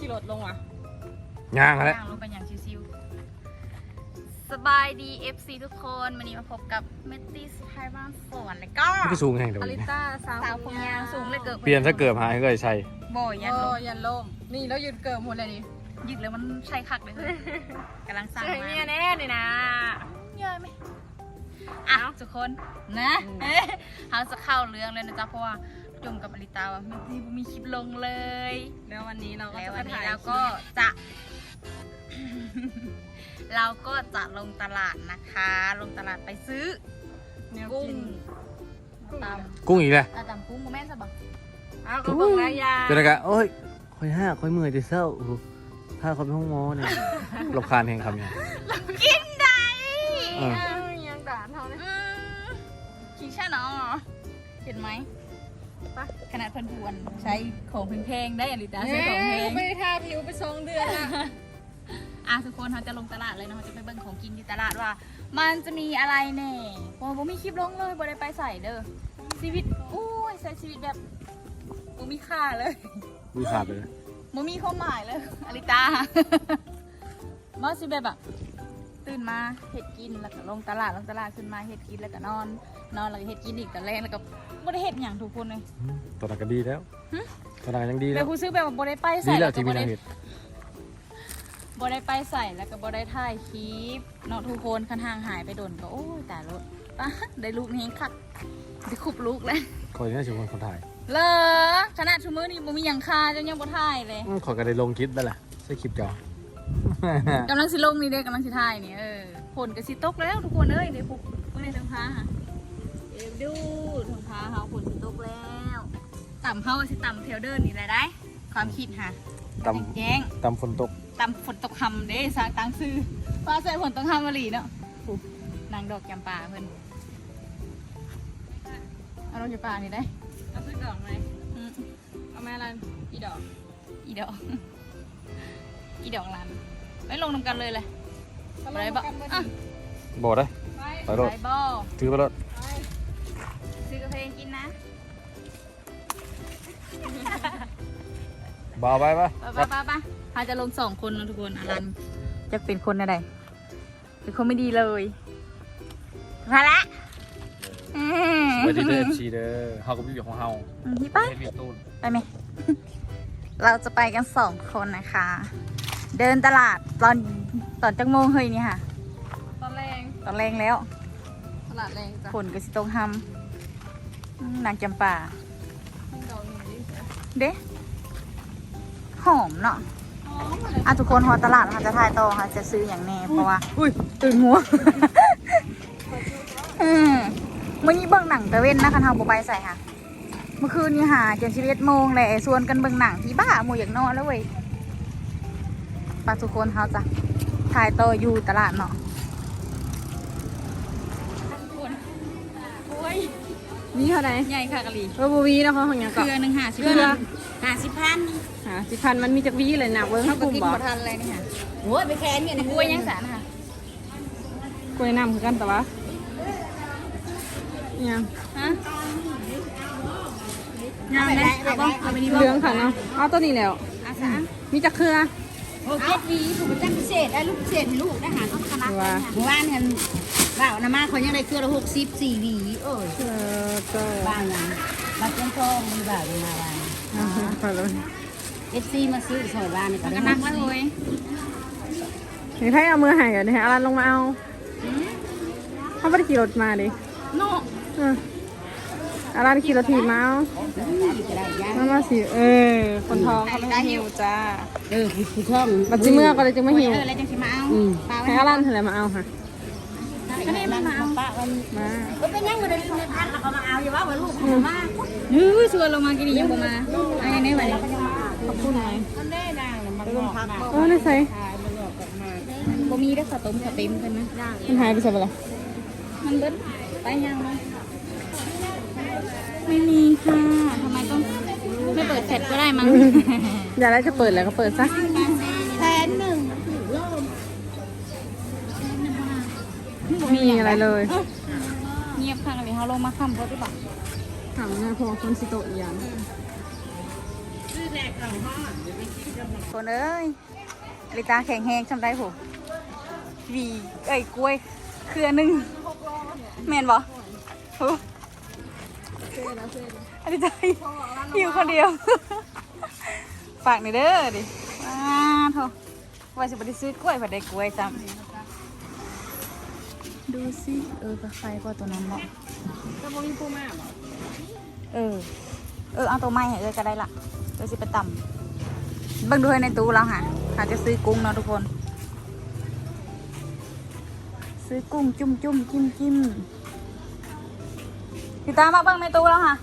ขี่รถลงอะย่างแล้วย่างลงไปอย่างชิวๆสบายดี FC ทุกคนวันนี้มาพบกับเมตตี้สไทยบ้านสวนแล้วก็ไม่สูงแห่งเดียวอลินี้ต้าสาวสาวผมยาวสูงเลยเกิดเปลี่ยนถ้าเกิดหายก็ใช่บ่อยยัยันนโลลงยันล่มนี่แล้วหยุดเกิดหมดเลยนี่ยึดแล้วมันใช่คักเลยค่ะกำลังสร้างใช่มาเนี่ยแน่นี่นะเยอะไหมอะทุกคนนะเขาจะเข้าเรื่องเลยนะจ๊ะเพราะว่า จมกับอลิตาว่าไม่มีมีคลิปลงเลย แล้ววันนี้เราก็แล้วจะวันนี้ถ่ายเราก็จะ เราก็จะลงตลาดนะคะ ลงตลาดไปซื้อแนวกุ้งกินตามกุ้งอีกแล้วตามกุ้งโมแม่นสบักอ้าวก็เบิ่งรายยาเจนกะโอ้ยคอยห้าคอยเมื่อยจะเศร้าโอ้โหถ้าเขาไปห้องหมอเนี่ยรบคาญแห่งคำเนี่ย กินได้เออ อ้าวยังด่าเท่านี้อืมคิงช่าเนาะเห็นไหม ขนาดเพันทวนใช้ของแพงๆได้อลิตาใช้ของแพงไม่ได้ทาผิวไปสองเดือนละอะทุกคนเขาจะลงตลาดเลยเนาะเขาจะไปเบิ่งของกินที่ตลาดว่า มันจะมีอะไรแน่โอ้โหมีคลิปลงเลยบ่ได้ไปใส่เด้อชีวิตอุ้ยใช้ชีวิตแบบบ่มีค่าเลยดูขาดเลยบ่มีความหมายเลยอลิตามาสิแบบอะตื่นมาเห็ดกินแล้วก็ลงตลาดลงตลาดขึ้นมาเห็ดกินแล้วก็นอน นอนแล้วก็เห็ดกินอีกตอนแรกแล้วก็ บ่ได้เห็ดอย่างทุกคนเลยอืมตอนนั้นก็ดีแล้วตอนนั้นยังดีแต่แล้วผู้ซื้อแบบว่าบ่ได้ไปดีใส่แล้แล้ววก็ที่มีบ่นาได้งเห็ดบ่ได้ไปใส่แล้วก็บ่ได้ถ่ายคลิปเนาะทุกคนคันห่างหายไปโดนก็โอ้ยตายแล้วป้าได้ลูกนี้คักได้คุบลูกแล้วคอยน่าจะเป็นคนถ่ายเลอขนาดชั่วโมงนี้บ่มีหยังคาจนยังบ่ถ่ายเลยอืมขอยก็ได้ลงคลิปได้แหละใช่คลิปเก่ากำลังสิลงนี่เด้อกำลังสิถ่ายนี่เออฝนก็สิตกแล้วทุกคนเอ้ยเดี๋ยวพวกเมื่อในทางพาค่ะ เดี๋ยวดูทางพาเฮาฝนสิตกแล้วต่ำเฮาสิต่ำแถวเดินนี่แหละได้ ความคิดค่ะตแจ้งำตำฝนตกต่ำฝนตกคำเด้สร้างตังซื้อฟ้าใส่ฝนตกคำมาหลีเนาะอู้นางดอกจำปาเพิ่นเอาดอกจำปานี่ได้เอาซื้อดอกไหมอืมเอาแม่รันอีดอก อีดอก อีดอกลันไม่ลงนำกันเลยเลยก็ลไรงบ่กันมาอะดิบอกได้ไปไปรถไรบ่ถือไปรถไป ซื้อกาแฟกินนะบาไปปะไปไปไปไปเขาจะลงสองคนนะทุกคนอลันจะเป็นคนอะไรเป็นคนไม่ดีเลยมาละอืมไปที่เดฟซีเด้อเฮาก็มีอยู่ของเฮาพี่ไปเฮ็ดเวียกตูนไปไหม เราจะไปกันสองคนนะคะ เดินตลาดตอนตอนจังโมงเฮ้ยนี่ค่ะ ตอนแรงตอนแรงแล้ว ตลาดแรงจ้ะฝนก็สิตกห้ำอืม นางจำป่าให้ดอกหนึ่งดิเด้หอมเนาะอ๋อมาเลยอะทุกคนหอตลาดเราจะถ่ายต่อค่ะจะซื้ออย่างแน่เพราะว่า อุ้ยตื่นหัวอืมมื่อนี้เบิ่งหนังตะเว้นนะคันเฮาบ่ไปใส่ค่ะ เมื่อคืนนี้หาจนชีวิตโมงแหละชวนกันเบิ่งหนังที่บ้าหมูอยากนอนแล้วเว้ยปาทุกคนเฮาจะถ่ายต่ออยู่ตลาดเนาะ โอ้ย นี่เท่าไหร่ใหญ่ค่ะกะหรี่เออบูวีนะคะของหยังเคก็รือหนึ่งหาสิบเครือหาสิบพันหาสิพันมันมีจักวีเลยนะเบิ้งเขากก็ลุ่มกินบ่บ่ทันเลยนี่ค่ะโอ้ยไปแค้นเนี่ยนะกล้วยยังสารค่ะกล้วยน้ำคือกันแต่ว่าเนี่ยงฮะงามเลยเอาบ้างเอาไปนี่บ้างเหลืองค่ะเนาะเอาตัวนี้แล้ว อาสามีจักเครือ โอ้เจ็ดวีถูกประจำพิเศษได้ลูกพิเศษให้ลูกได้หาต้องคณะว่าเมื่อวานเห็น บ่าวนามาเขายังได้เครือละหกสิบสี่วีเอ้ยเออก็บ้างยังมาเจ้าทองมีบ่าวลงมาบ้านไปเลยเอฟซีมาซื้อสอยบ้านนี่ก็มันได้ก็นักแล้วเว้ยนี่ไพ่เอามือใหายกันนี่ให้อารันลงมาเอาเขาไม่ได้ขี่รถมาดิโน่เอออารันขี่รถถีบมาเอาก็ได้ย่างมามาสิเออ คนท้องเขาไม่หิวจ้า เออคือช่องบัดจิเมื่อก็เลยจึงไม่หิวเออแล้วจังสิมาเอาอืมปลาไว้ให้อารันเถอะแหละมาเอาค่ะ ก็นี่มันมาเอาป้าวันมาก็เป็นยังไงเลยในพันเราก็มาเอาอย่าว่าว่าลูกมายื้อชวนลงมากินนี่ยังบ่มาเอายังไงวะเนี่ยขอบคุณหน่อยก็ได้นางมันงอกมาเออนี่ใส่บ่มีได้อข้าวต้มข้าวเต็มเพิ่นนะมันหายไปใส่ไปละมันเบิดไปยังเนาะไม่มีค่ะทำไมต้องไม่เปิดแฟลชก็ได้มั้งอย่าได้จะเปิดแล้วก็เปิดซะแสนหนึ่ง ไม่มีอะไรเลย เงียบค่ะเลยเขาลงมาค่ำเพราะที่บอกถามนะพอคนสิโตะอีกอย่างซื้อแหนกหลังห้องเดี๋ยวไปกินกับหนังคนเอ้ยอลิตาแข็งแหงทำได้ผมวีเอ้ยกล้วยเครือหนึงแม่นบ่โอ้อลิตาอยู่คนเดียว ฝากหน่อยเด้อดิว้าโถว่าสิบ่ได้ซื้อกล้วยบ่ได้กล้วยซ้ำ ดูสิเออกระไฟก็ตัวนั้นเนาะก็บ่มีปูมาบ่เออ เออเอาตัวไม้ให้เออก็ได้ละเออสิไปต่ำเบิ่งดูให้ในตู้แล้วค่ะหาจะซื้อกุ้งเนาะทุกคน ซื้อกุ้งจุ่มจุ่มจิ้มจิ้มพี่ตามาเบิ่งในตู้แล้วค่ะ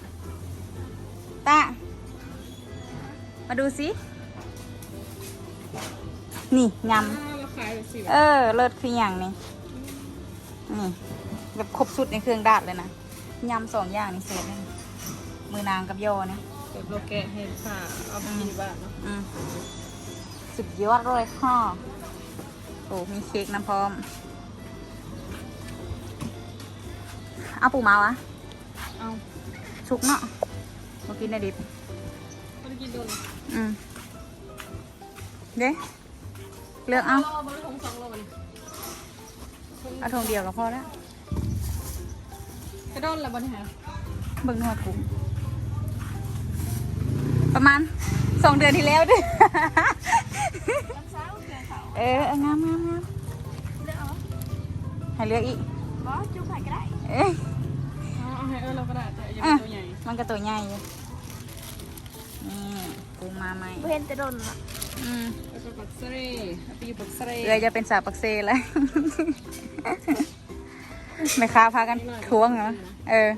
ตามาดูสินี่ยอ้าวเราขายแบบสิำเออเลิศคืออย่างนี้ นี่แบบครบสุดในเครื่องดาดเลยนะยำสองอย่างนี่เสร็จเลยมือนางกับโยนะเดี๋ยวเราแกะให้ค่ะเอาไปกินบ้านเนาะอืมสุดยอดเลยค่ะโอ้มีเค้กน้ำพร้อม เอาปูมาวะเอาชุกเนาะมากินได้ดิบก็ได้กินโดนอืมเด้เลือกเอาเราเอาเบอร์ทงสองโลมัน เอาทงเดียวก็พอแล้วกระโดนละบ่เนี่ยฮะเบิ่งหัวกุ้งประมาณสองเดือนที่แล้วเด้วยเออเอางามงามงามให้เลือกอีกบอสจุ๊บไข่ก็ได้เอ้ยเอาเอาให้เออเราก็ได้แต่อย่าอะเป็นตัวใหญ่มันก็ตัวใหญ่อยู่นี่กุ้งมาใหม่เห็นจะโดนละอืม แล้วก็ปักเสร่เอาไปอยู่ปักเสร่เอือยจะเป็นสาวปักเซแล้วแม่ค้าพากันทวงเหรอเออ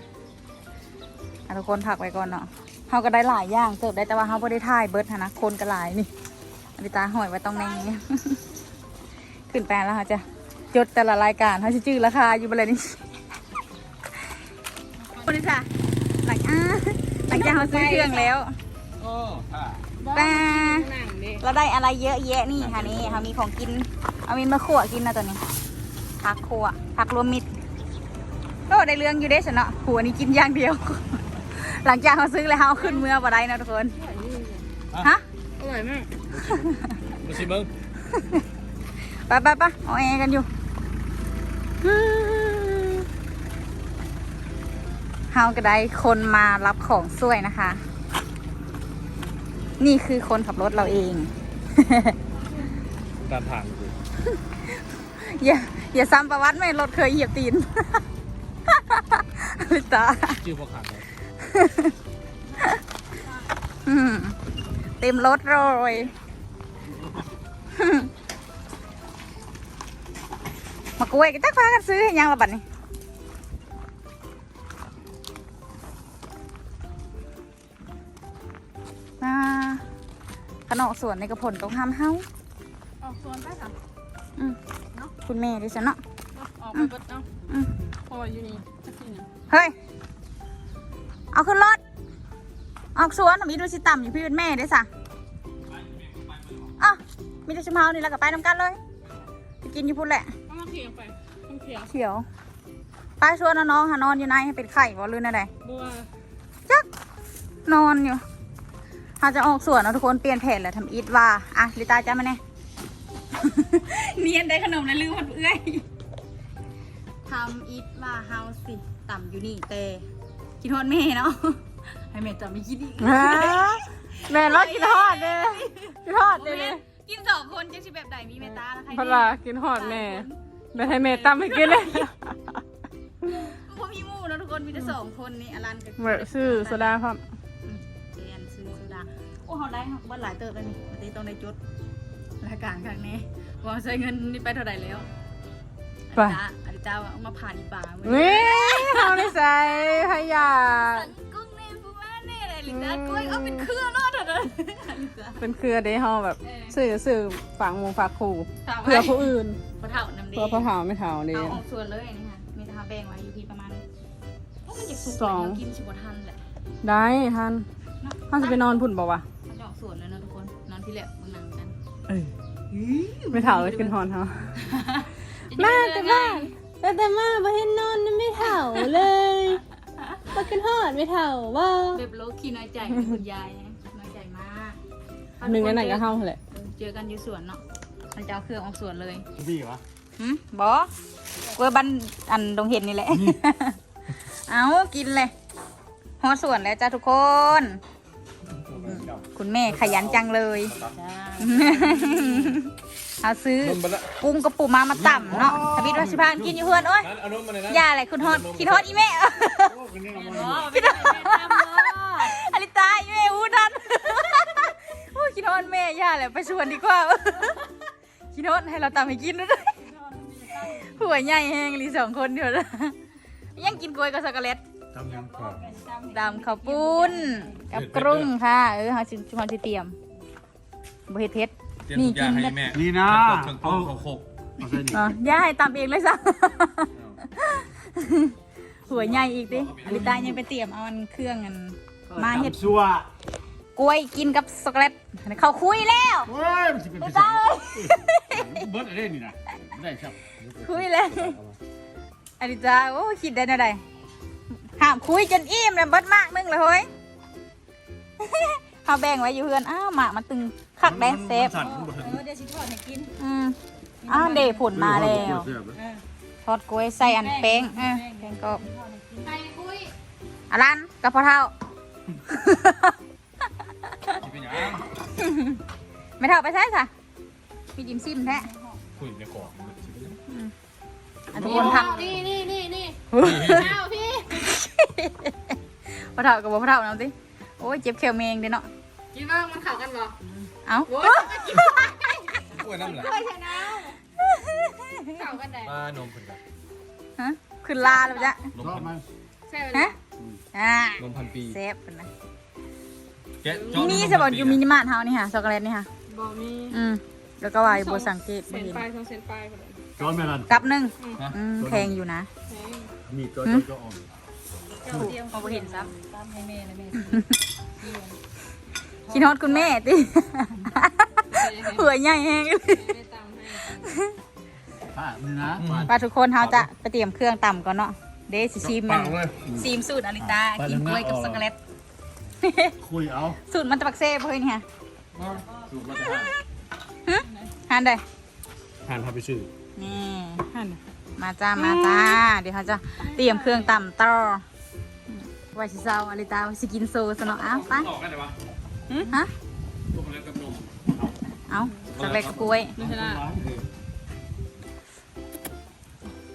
อะทุกคนผักไว้ก่อนเนาะเขาก็ได้หลายอย่างเสิร์ฟได้แต่ว่าเขาไม่ได้ถ่ายเบิร์ดหั้นนะคนก็หลายนี่อดิตาหอยไว้ตรงนี้ขึ้นไปแล้วเขาจะจดแต่ละรายการเขาจะจื้อราคาอยู่บนเลยนี่คนนี้จ้ะหลังอ่าหลังจากเขาซื้อเครื่องแล้ว โอ้ค่ะ แต่หนังดิ เราได้อะไรเยอะแยะนี่ค่ะนี่เขามีของกิน เอามินมาขั่วกินนะตัวนี้ผักขั่วผักรวมมิตรก็ได้เรื่องอยู่เด้ฉันเนาะหัวนี้กินอย่างเดียว หลังจากเขาซื้อแล้วเขาเอาขึ้นเมื่อบ่ได้นะทุกคนฮะอร่อยมากมาสิมึงไปไปไปเอาแอร์กันอยู่อืมเฮาก็ได้คนมารับของสวยนะคะ นี่คือคนขับรถเราเอง การผ่านกูอย่าอย่าซ้ำประวัติไม่รถเคยเหยียบตีนลิตาชื่อพวกขาดเลยอืมเต็มรถเลยมากล้วยก็จักพากันซื้อให้ยังละบัดนี้ ขนมสวนในกระผลตรงห้ามเฮาออกสวนไปค่ะอืมคุณแม่ดิฉันเนาะออกไปเบิดเนาะอืมเพราะว่าอยู่นี่จะกินเนี่ยเฮ้ย เอาขึ้นรถ ออกสวนมีดูสิต่ำอยู่พี่เป็นแม่เด้สะอะมีแต่ชมเฮานี่แล้วก็ไปน้ำกันเลยไปกินอยู่พุ่นแหละ เอามาเขียงไปต้องเขียงเขียวไปชวนน้องๆค่ะนอนอยู่ในให้เป็นไข่บ่ลื่นอะไรบัว จักนอนอยู่ เขาจะออกสวนเอาทุกคนเปลี่ยนแผนแล้วทำอีทว่าอะลิตาจ้ามาแน่เนียนได้ขนมแล้วลืมหมดเอื้อยทำอีทว่าเฮาสิต่ำอยู่นี่แต่กินทอดแม่เนาะให้แม่ต่ำไม่กินอีกแม่รอกินทอดเลยกินทอดเลยกินสองคนจะชิแบบไหนมีเมตาแล้วใครพลากินทอดแม่แม่ให้แม่ตำให้กินเลยพวกพี่มู่นะทุกคนมีแต่สองคนนี่อลันกับเหมือนซื้อโซดาครับ อ้เขาได้ครับบ้านหลายเติบแล้วนี่ปกติต้องได้จดรายการครั้งนี้ว่าใช้เงินนี่ไปเท่าไหร่แล้วไป อาริตาอาริตาเอามาผ่านอีบาเว้ยนี่เขาในใส่พยาสันกุ้งเน่ปูม้าเน่อะไรอาริตากล้วยเอาเป็นเครือเนาะเถอะเลยอาริตาเป็นเครือเดย์เฮาแบบซื้อซื้อฝากหมูฝากขู่ถามว่าเพื่อผู้อื่นพระเถ่าน้ำดีเพื่อพระเถาไม่เถาเดเอาย์ออกส่วนเลยนี่ค่ะมีแต่ทาแบ่งไว้อยู่ที่ประมาณโอ้มันจะสุกสองเลยเรากินชิบทันแหละได้ท่านท่านจะไปนอนพุ่นบอกว่าวะเขาจะออก ส่วนแล้วนะทุกคนนอนที่แหลบเมืองหนังกันเออไม่เถาเลยกินทอนเฮามาแต่บ้านแต่แต่มาบ่เห็นนอนไม่เถาเลยมากินทอดไม่เถาว่าแบบโลกขี้น้อยใจของคุณยายนะน้อยใจมากหนึ่งในไหนก็เท่าแหละเจอกันอยู่สวนเนาะมันจะเอาเครื่องออกสวนเลยบี้วะหืมบอเวอร์บันอันดงเห็นนี่แหละ เอากินเลยฮอดสวนแล้วจ้าทุกคน คุณแม่ขยันจังเลย เอาซื้อกุ้งกระปูมามาต่ำเนาะทวิตว่าสิพานกินอยู่เพื่อนโอ้ยเอานมมาเลยนะอย่าอะไรคุณฮอดคิดฮอดอีแม่คิดฮอดอลิตาอีแม่อู้ทันโอ้ยคิดฮอดแม่อย่าแหละไปชวนดีกว่าคิดฮอดให้เราตามให้กินด้วยหัวใหญ่แห้งรีสองคนเดียวนะยังกินกล้วยกับช็อกโกแลตทำยังก่อนดำข้าวปุ้น กับกรุ้งค่ะ เออเขาชิมเขาชิเตรียมบเฮ็ดเพชรเตรียมทุกอย่างให้แม่นี่นะเครื่องเอาต้มข้าวโคกเอาใส่นี่อ๋อย่าให้ตามเองเลยซะหัวใหญ่อีกดิอลิตายังไปเตรียมเอาอันเครื่องอันมาเฮ็ดตำซัวกล้วยกินกับช็อกโกแลตเขาคุยแล้วเฮ้ยมันสิเป็นอพิลิเศตาษเอ้ยเบิร์ดอะไรนี่นะได้ครับคุยเลยอลิตาโอ้คิดได้แนวใด ห้ามคุยจนอิ่มเลยเบิดมากนึงเลยเฮ้ยเขาแบ่งไว้อยู่เพื่อนอ้าวหมากมันตึงคักแดงเซฟมันสั่นมันบ่ถึงเออเดี๋ยวสิทอดให้กินอืมอ้าวเดผลมาแล้วทอดกล้วยใส่อันแป้งเออแป้งก็ใครคุยอารันกับพ่อเท่าเป็นยังไม่เท่าไปใช่ค่ะมีดิมซิมแท้คุยในกล่องอันทุกคนทักนี่นี่นี่นี่เอาพี่พ่ อเท่ากับพ่อเท่าน้ำสิโอ้ยเจ็บแขวเมงเด้เนาะกินบ้างมันเข้ากันบ่เอ้าโอ้ยกล้วยน้ำแหละด้วยชนะเข้ากันได้มานมเพิ่นกันฮะขึ้นลาแล้วจ้ะนมชอบพันมันใช่ไหมฮะอ่านมพันปีเซฟเป็นนะแกะเจาะนี่จะบอกอยู่มินิมาร์ทเฮานี่ค่ะช็อกโกแลตนี่ค่ะบอกมีอืมแล้วก็วายบัวสังเกตเซบ่นเห็นปลายสองเซนปลายคนละจอนแม่นันกับหนึ่งฮะอืมแพงอยู่นะมีจอนจอนจอน เอาไปเห็นซ้ตามให้แม่นะแม่ำคิดฮอดคุณแม่ติหัวใหญ่แห้งไม่ตามให้ป้านี่นะมาทุกคนเราจะไปเตรียมเครื่องต่ำก่อนเนาะเดซิชิมมันเปล่าเลยซีมสูตรอลิตากินกล้วยกับช็อกโกแลตคุยเอาสูตรมันตะบักเซ่เพื่อนค่ะสูตรมาจากฮะทานได้ทานพาไปซื้อนี่หั่นมาจ้ามาจ้าเดี๋ยวเขาจะเตรียมเครื่องต่ำต่อ ไวชิเซาอลิตาไวชิกินโซสเนาะอ้าวไปต่อกันเลยวะฮะพวกนั้นกับนมเอาช็อกโกแลตกับกล้วยไม่ใช่ละ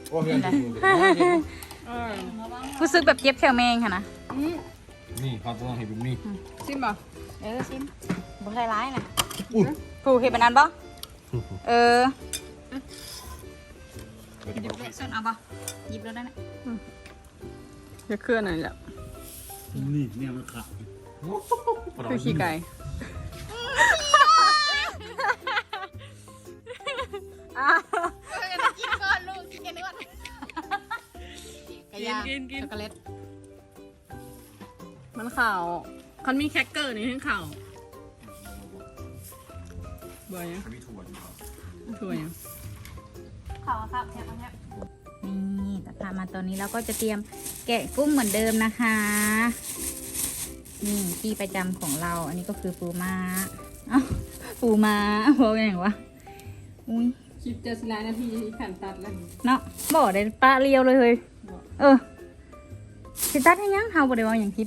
โอ้เพื่อนเออรู้สึกแบบเจ็บแขวแมงค่ะนะอืมนี่พาตัวเห็นแบบนี้ซิมบ่เออชิมบ่ใช่ร้ายนะผูกเห็นเป็นอันบ่เออหยิบเลยส่วนเอาบ่หยิบแล้วนั่นน่ะจะเคลื่อนหน่อยแหละ นี่เนี่ยมันขาดคือขี้ไก่อ้าวกินก่อนลูกกินกันดีกว่าไก่ย่างกินกิน ช็อกโกแลตมันข่าวคันมีแคคเกอร์นี่ให้ข่าวบ่อยยังมีถั่วอยู่ครับถั่วยังขอครับแค่ครับนี่แต่พามาตอนนี้เราก็จะเตรียมแกะกุ้งเหมือนเดิมนะคะ นี่ที่ประจำของเรา อันนี้ก็คือปูม้าเอ้าปูม้าบอกอย่างวะอุ้ยคลิปจะสไลด์นาทีขันตัดแล้วเนาะบอกได้ปลาเรียวเลยเฮ้ยเออสิตัดให้ยังเฮาบ่ได้เว่าอย่างคิด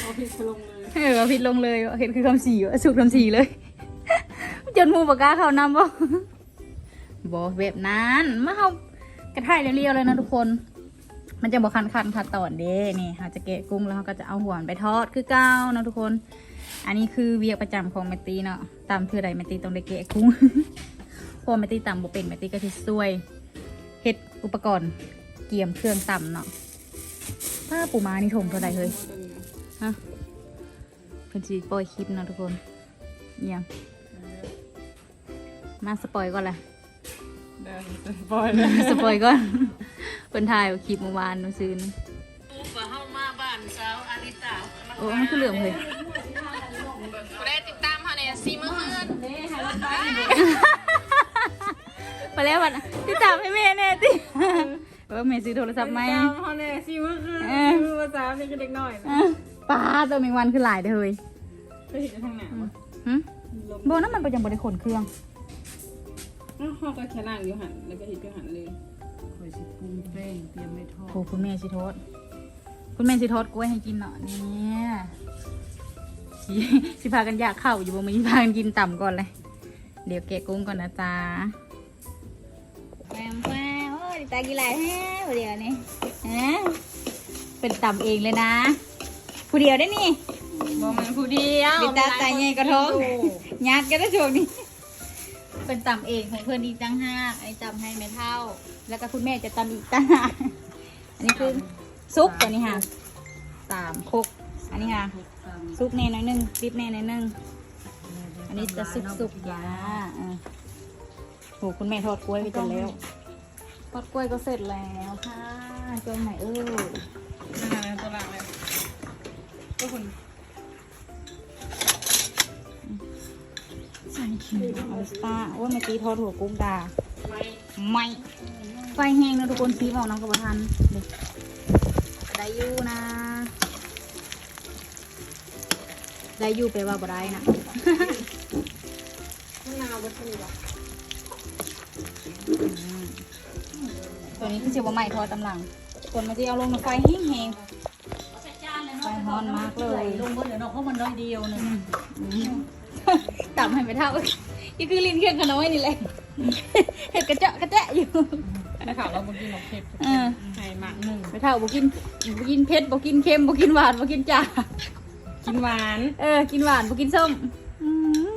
เอาพริกลงเลยเออเอาผิดลงเลยเห็นคือคำสีวะสุกคำสีเลย จนหมูปากกาเขานำบ่บอกแบบนั้นมาเขากระถ่ายเรียวๆเลยนะทุกคน มันจะบอกคันคันๆค่ะตอนเด้นี่เขาจะเกะกุ้งแล้วเขาก็จะเอาหัวนไปทอดคือเก้านะทุกคน อันนี้คือเวียกประจำของแมตตีเนาะตามเธอใดแมตตีต้องได้เกะกุ้งพราะแมตตีตำบ่เป็นแมตตีก็จะซวยเฮ็ดอุปกรณ์เกี่ยมเครื่องตำเนาะป้าปูมานี่ถมเท่าใดเฮ้ยฮะเพิ่นสิปล่อยคลิปเนาะทุกคนเอียงมาสปอยก่อนแหละ เดี๋ยวจะปล่อยเลยสปอยก่อนเพิ่นถ่ายคลิปเมื่อวานเมื่อซืนว่าเฮามาบ้านสาวอาริตาโอ้มันคือเหลืองเลยได้ติดตามเฮาเนี่ยซีมื้อเฮือนไปแล้ววันติดตามให้แม่แน่ติเออแม่ซื้อโทรศัพท์ไหมตามเขาเนี่ยซิวคือเออคือภาษาเป็นเด็กน้อยนะเออป้าตัวแมงวันคือหลายเด้อเฮ้ยก็เห็นทางหนาวะหึโบนั่นมันเป็นยังบริขนเครื่อง อ้าวเขาก็แค่ล่างอยู่หันแล้วก็เห็นอยู่หันเลยคอยสิปรุงแป้งเตรียมไม่ทอดโอ้คุณแม่สิโทษคุณแม่สิโทษกล้วยให้กินเนาะเนี่ยสิสิพากันอยากเข้าอยู่บ่มีพากันกินต่ำก่อนเลย เดี๋ยวแกะกุ้งก่อนนะจ๊ะแปมแปมโอ้ยตากีฬาแฮ่ผู้เดียวนี่ฮะเป็นต่ำเองเลยนะ ผู้เดียวได้นี่บอกมันผู้เดียวลิตาตายใหญ่กระทงยัดกันแล้วช่วงนี้ เป็นตำเองของเพื่อนอีกตั้งห้าไอ้ตำให้ไม่เท่า แล้วก็คุณแม่จะตำอีกตั้งห้าอันนี้คือซุปตัวนี้ค่ะสามคกอันนี้ค่ะซุปแน่หน่อยหนึงดิบแน่หน่อยหนึงอันนี้จะสุกสุกๆจ้าอะโหคุณแม่ทอดกล้วยไปจนแล้ว ทอดกล้วยก็เสร็จแล้วค่ะจนไหนเออนั่นแหละตัวหลังเลยก็คน ใส่ขิงออสตาว่าไม่ตีทอดหัวกุ้งดาไม่ไฟแห้งนะทุกคนซีบอกน้องกับทันเด็กได้อยู่นะได้อยู่ไปลว่าบ่ได้นะมะนาวก็คือแบบตัวนี้คือเชื่อว่าใหม่ทอดตำลังคนมาที่เอาลงในไฟแห้งๆไฟฮ้อนมากเลย ลงบนเดี๋ยวเนาะเพราะมันน้อยเดียวหนึง ต่ำให้ไม่เท่านี่คือลิ้นเครื่องขน้อยนี่แหละเห็ดกระเจาะกระแจะอยู่ในข่าวเราบกินหรอกเผ็ดเออไข่หมักหนึ่งไม่เท่าบอกินบกินเผ็ดบอกกินเค็มบอกกินหวานบอกกินจ่ากินหวานเออกินหวานบอกกินส้มอื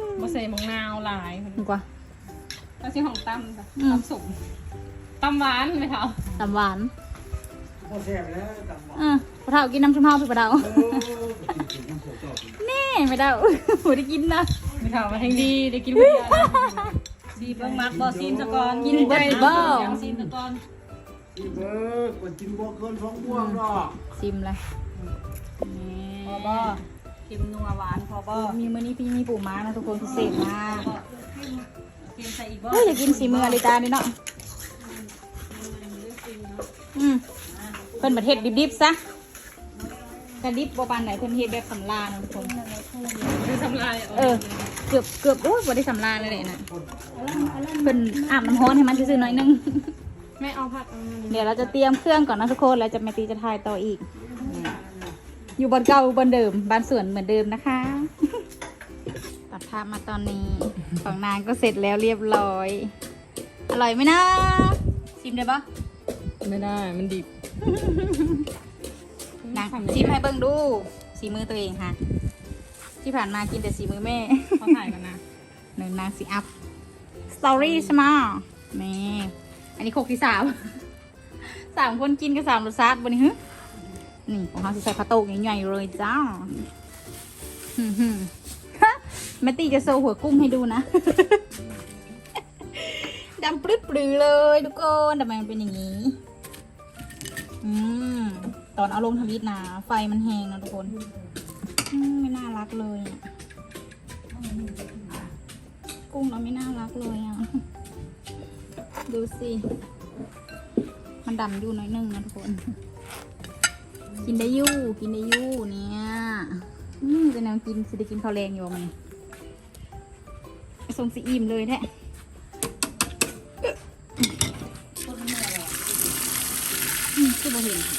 มมาใส่มะนาวหลายดีกว่าแล้วที่ของตั้มจ้ะอืมตั้มสุกตั้มหวานไหมเท้าตำหวานพอแซ่บแล้วตำหวานเออปลาเท่ากินน้ำชุ่มเท่าพี่ปลาเท่าโอ้กินน้ำโขกเจ้ากินแน่ไม่ได้ไม่ได้กินนะ ไม่เท้ามาแทงดีได้กินคนเดียวนะซีเบิ่งมักบ่ซีมซะก่อนกินเบิดบ่ยังซีมซะก่อนอีเบิร์กมันกินบ่เกินสองบ่วงดอกซิมเลยพอบ่เค็มนัวหวานพอบ่มีมื้อนี้พี่มีปูม้านะทุกคนพิเศษมากเค็มใส่อีกบ่เฮ้ยอยากกินสีมืออลิตานี่เนาะอืมเพิ่นประเทศดิบๆซะแต่ดิบบ่ปานไหนเพิ่นเฮ็ดแบบสำลาเนาะทุกคนคือทำลายเออ เกือบเกือบโอ้ยบ่ได้สำลาเลยแหละนะเพิ่นอาบน้ำร้อนให้มันซื่อๆหน่อยนึง ไม่เอาผักเอามาเดี๋ยวเราจะเตรียมเครื่องก่อนนะทุกคนแล้วจะมาตีจะถ่ายต่ออีก อยู่บนเก่าบนเดิมบ้านสวนเหมือนเดิมนะคะ ตัดภาพมาตอนนี้ ของนางก็เสร็จแล้วเรียบร้อย อร่อยไหมนะชิมได้ปะไม่ได้ มันดิบ นางชิมให้เบิ่งดูสีมือตัวเองค่ะ ที่ผ่านมากินแต่สีมือแม่เขาถ่ายกันนะหนึ่งนางสีอัพสตอรี่ใช่ไหมแม่อันนี้โคกที่สามสามคนกินกับสามรสชาติบนนี้ฮึนี่ของเขาสิใส่ข้าวโต๊ะใหญ่ๆเลยจ้าหึ่มๆฮะแม่ตีจะโซหัวกุ้งให้ดูนะดำปลื้ดปลือเลยทุกคนทำไมมันเป็นอย่างนี้ อืม ตอนเอาลงทวิตนะ ไฟมันแหงนะทุกคนอืม ไม่น่ารักเลยกุ้งเราไม่น่ารักเลยอะ ดูสิ มันดำอยู่น้อยนึงนะทุกคน กินได้ยู่ กินได้ยู่เนี่ยอืมเป็นแนวกินสิได้กินข้าวแรงอยู่มันทรงสีอิ่มเลยแท้อืมคือบ่เห็นกินมาตัด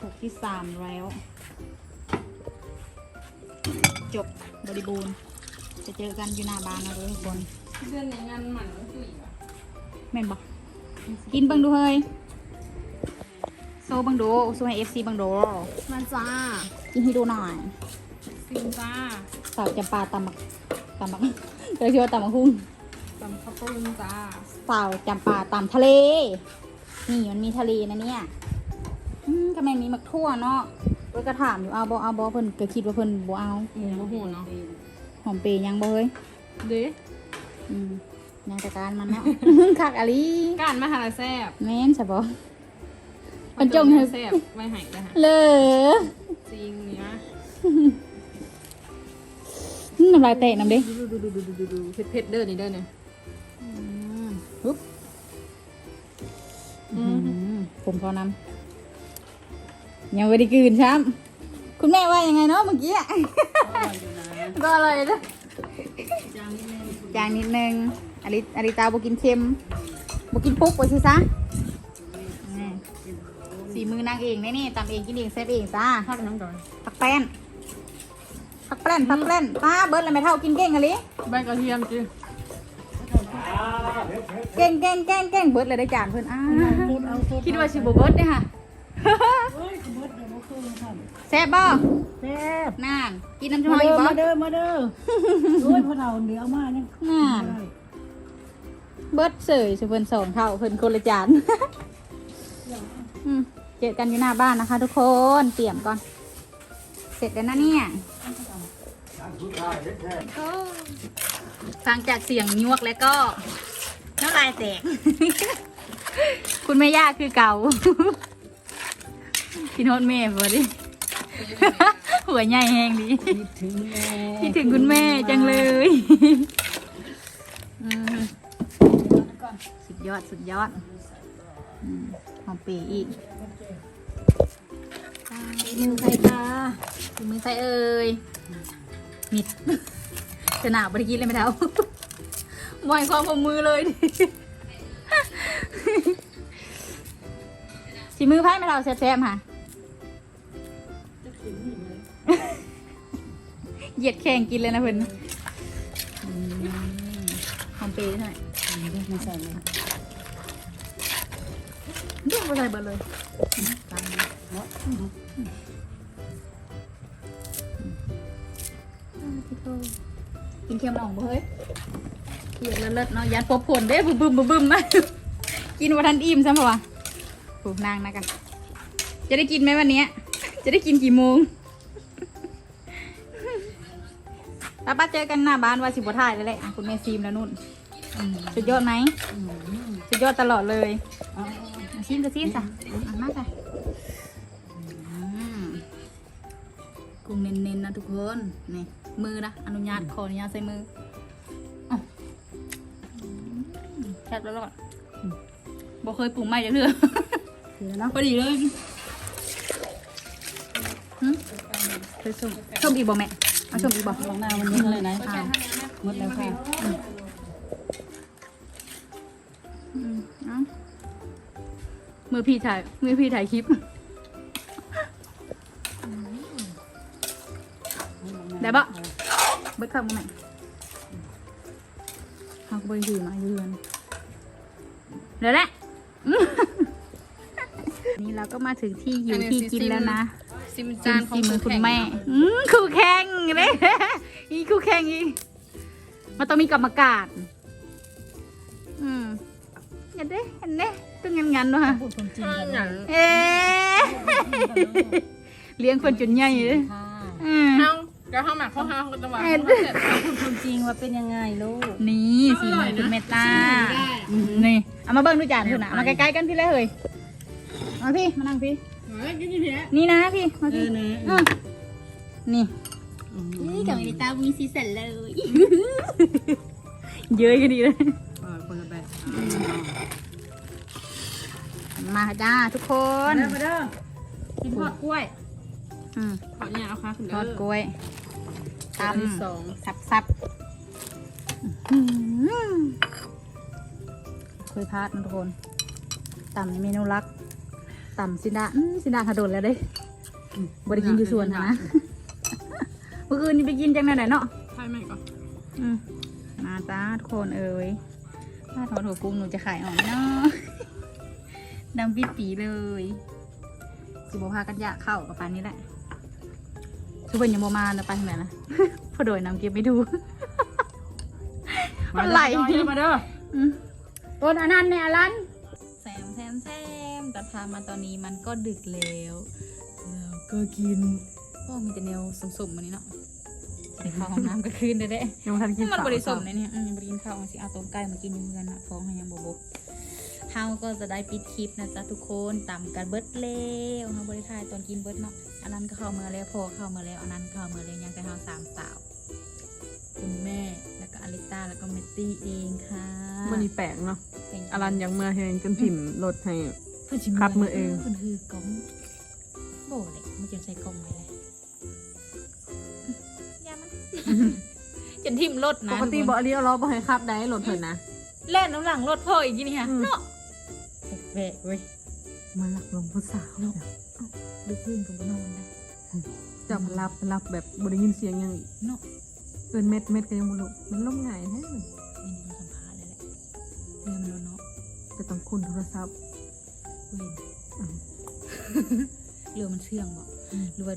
แม่ตำผูกที่สามแล้ว จบบริบูรณ์จะเจอกันอยู่หน้าบ้านนะทุกคนเดือนนี้งานหมันก็คืออีกอะแม่นบอกกินเบังดูเฮ้ยโซเบังดูโซให้เอฟซีบังดูมาจ้ากินให้ดูหน่อยซิมจ้าสาวจำปาตำบักตำบักเรียกชื่อว่าตำบักหุ่งตำข้าวปุ้นจ้าสาวจำปาตำทะเล นี่มันมีทะเลนะเนี่ยอืม ก็แม่นมีมักทั่วเนาะเพิ่นก็ถามอยู่เอาบ่เอาบ่เพิ่นก็คิดว่าเพิ่นบ่เอาหมูมะหูเนาะหอมเปรย์ยังบ่เฮ้ยเด้อืมยังจัดการมันเนาะ คักอะลีการมาหาแซ่บแม่นใช่บ่มันจงให้แซ่บไว้ใหายนะฮะเลอจริงเนี่ยอืมน้ำลายแตกน้ำเด้ดูดูดูดูดูดูดูเผ็ดเผ็ดเด้อนี่เด้อเนี่ยปุ๊บผมพอนำ ยังไม่ได้กลืนช้คุณแม่ว่ายังไงเนาะเมื่อกี้อะก็อร่อยนะจางนิดนึงอลิอลิตาบกินเค็มบกินปุ๊กไปสิซะอืมสีมือนางเองนี่นี่ตำเองกินเองเซฟเองจ้าพักน้ำก่อนผักแป้นผักแป้นผักแป้นป้าเบิร์ดอะไรไม่เท่ากินเก่งอะลิใบกระเทียมจีเก่งเก่งเก่งเก่งเบิร์ดเลยได้จานเพื่อนอ้าคิดว่าชิบเบิร์ดเนี่ยค่ะ แซ่บบ่แซ่บนานกินน้ำชามาอีเด้กอบ่มาเด้อมาเด้อโอ้ยพวกเราเดี๋ยวมาเนี่ยนานเบิร์ดเสยชิเพิ่นสองเท่าเพิ่นคนละจานอืมเจอกันอยู่หน้าบ้านนะคะ ทุกคนเตรียมก่อน เสร็จแล้วนะเนี่ยฟังจากเสียงยวกแล้วก็น้ำลายแตก คุณแม่ย่าคือเก่า พี่โนนแม่พอดิ หัวใหญ่แหงดีคิดถึงแม่คิดถึงคุณแม่จังเลยอืมสุดยอดสุดยอดอืมหอมปีอีกมือใครตาถุงมือใส่เอ่ยมิดจะหนาวบริกินเลยไหมเท้ามอยความผมมือเลยดิสีมือไพ่ไหมเราแซ่บๆค่ะ เหยียดแข่งกินเลยนะเพื่อนอืมหอมเปรี้ยวใช่ไหมไม่ใส่เลยเรียกว่าอะไรเบอร์เลยกินเค็มหน่องบ่เฮ้ยเขียดเลิศๆเนาะยันปบผลเด้บึ้มบึ้มบึ้มบึ้มมากินวันทันอิ่มใช่ไหมวะผูนางนะกัน จะได้กินไหมวันเนี้ยจะได้กินกี่โมง ป้าป้าเจอกันหน้าบ้านว่าสิบถ่ายเลยแหละอะคุณแม่ซีมแล้วนุ่นสุดยอดไหมสุดยอดตลอดเลยอะซีมก็ซีมจ้ะอะมาจ้ะอืมกุ้งเน้นๆนะทุกคนนี่มือนะอนุญาตขออนุญาตใส่มืออะอืมแซ่บแล้วรอดอืมบ่เคยปรุงใหม่จะเถื่อคือเนาะพอดีเลยหึเคยส้มส้มอีกบ่แม่ เอาส้มอีกบ่ลองหน้ามันนิ่งเลยนะค่ะหมดแล้วค่ะอืมเอามือพี่ถ่ายมือพี่ถ่ายคลิปได้ปะเบิดคำมึงไหนเขาก็บริสุทธิ์มาเยือนเดี๋ยวแหละอืมนี่เราก็มาถึงที่อยู่ที่กินแล้วนะ ซิมจาจานนของฝีมือณคุณแม่อืมคู่แข่งเลยอีคู่แข่งอีมันต้องมีกรรมการอืมเห็นเด้เห็นเด้ต้องงันงันๆเนาะฮะพูดความจริงกันอย่างเอ๊ะเลี้ยงคนจนใหญ่เลยค่ะอืมเฮาก็เข้ามาเข้าห้าเขาจะวางเอ็ดเขาเสร็จพูดความจริงว่าเป็นยังไงลูก นี่สีมือคุณเมตตาอืมนี่ เอามาเบิ้งดูจานเถอะนะเอามาใกล้ๆกันพี่เลยเฮ้ยมาพี่ มานั่งพี่เฮ้ยกิ นที่เพี้ยนี่นะพี่มาพี่เออนะอืมนี่นี่กับลิตามีสีสันเลย เย้ยกันดีเลยเออคนละแบบมาจ้าทุกคนมาเด้อกินทอดกล้วยอืมขอเนี่ยเอาค่ะคุณทเด้ออดกล้วยอันที่ตำสองสับสับอื้อหือเคยพลาดนะทุกคนต่ำในเมนูรัก ต่ำสินดาอื้อสินดาขดนแล้วเด้บริกินอยู่ส่วนนะเมื่อคืนนี้ไปกินจังไหนเนาะใช่ไหมก่อนอืมมาจ้าทุกคนเอ่ยถ้าทอดหัวกุ้งหนูจะขายออกไหมเนาะดำปิดปีเลยสิบพากันยะเข้ากับปานนี้แหละทุกคนยังโมมานะไปทางไหนนะพอโดยนำเก็บไม่ดูมันไหลมาเด้ออืมต้นอันนั้นเนี่ยอันนั้ แต่พามาตอนนี้มันก็ดึกแล้วเราก็กินโอ้มีแต่แนวสมๆมันนี้เนาะจะได้เข้าห้องน้ำก็คืนได้ได้ยังทันกินมันบริสุทธิ์เลยเนี่ยอืมบริกินข้าวมาสิเอาต้มไก่มากินอยู่เงินนะท้องให้ยังบบเฮาก็จะได้ปิดคลิปนะจ๊ะทุกคนตามกันเบิดแล้วเฮาบริทายตอนกินเบิดเนาะอันนั้นก็เข้ามาแล้วพอเข้ามาแล้วอันนั้นเข้ามาแล้วยังแต่เฮาสามสาวคุณแม่แล้วก็อลิต้าแล้วก็เมตตี้เองค่ะมันนี่แปลกเนาะเป็นอลันยังเมื่อแหงจนถิ่มรถให้เพิ่นสิครับมือเอง เพิ่นคือกล่องโบเลยมันจะใส่กล่องไว้เลยจนทิ่มรถปนะกติบอกอลีเอาล้อบ่ให้ขับได้รถเพิ่นนะแล่นน้ำหลังรถพ่ออีกทีนี่ค่ะอืมเนาะแหวะเว้ยมาหลักลงผู้สาวดึกขึ้นกับนอนได้จะมารับรับแบบบ่ได้ยินเสียงหยังอีกเนาะเอิ้นเม็ดเม็ดก็ยังบ่รู้มันล่มง่ายแท้มันนี่เราสัมภาษณ์เลยแหละเรื่องมันเนาะจะต้องคุณโทรศัพท์ เว้นอืมเรือมันเชื่องบ่หรือว่า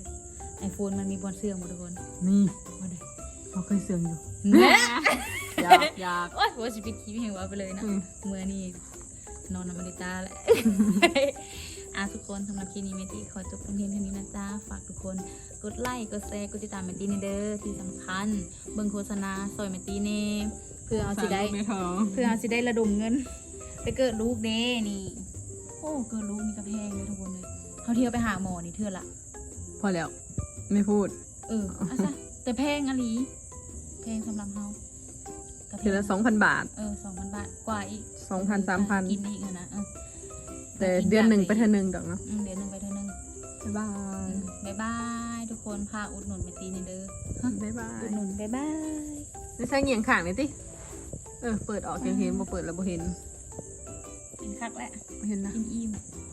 ไอโฟนมันมีบอลเชื่องบ่ทุกคนนี่ว่าได้เขาเคยเสียงอยู่แน่อยากอยากโอ้ยโหสิปิดคลิปเห็นว่าไปเลยนะอืมเมื่อนี่นอนอเมริกาแหละอะทุกคนสำหรับคลิปนี้เมตีขอจบเพียงเท่านี้นะจ๊ะ ฝากทุกคนกดไลค์ กดแชร์ กดติดตามเมตีในเด้อ ที่สำคัญ เบิ่งโฆษณาซอยเมตีเน่เพื่อเอาสิได้ไม่ท้องเพื่อเอาสิได้ระดมเงิน ไปเกิดลูกเด้นี่โอ้เกิดลูกนี่ก็แพงเลยทุกคนเลยเขาเที่ยวไปหาหมอนี่เทื่อละพอแล้ว ไม่พูด เอออะซะแต่แพงอะลีแพงสำหรับเฮาก็แพงเดือนละ2,000บาท เออสองพันบาทกว่าอีก2,000 3,000กินอีกอะนะเออแต่เดือนหนึ่งไปเท่านึงดอกเนาะอืมเดือนหนึ่งไปเท่านึงบ๊ายบายบ๊ายบายทุกคนพาอุดหนุนไปตีนี่เด้อบ๊ายบายอุดหนุนบ๊ายบาย ไม่ใช่เหงียงข่างเลยติ เออ เปิดออกยังเห็นบ่เปิดแล้วบ่เห็น เป็นคักแหละบ่เห็นนะกินอิ่มอ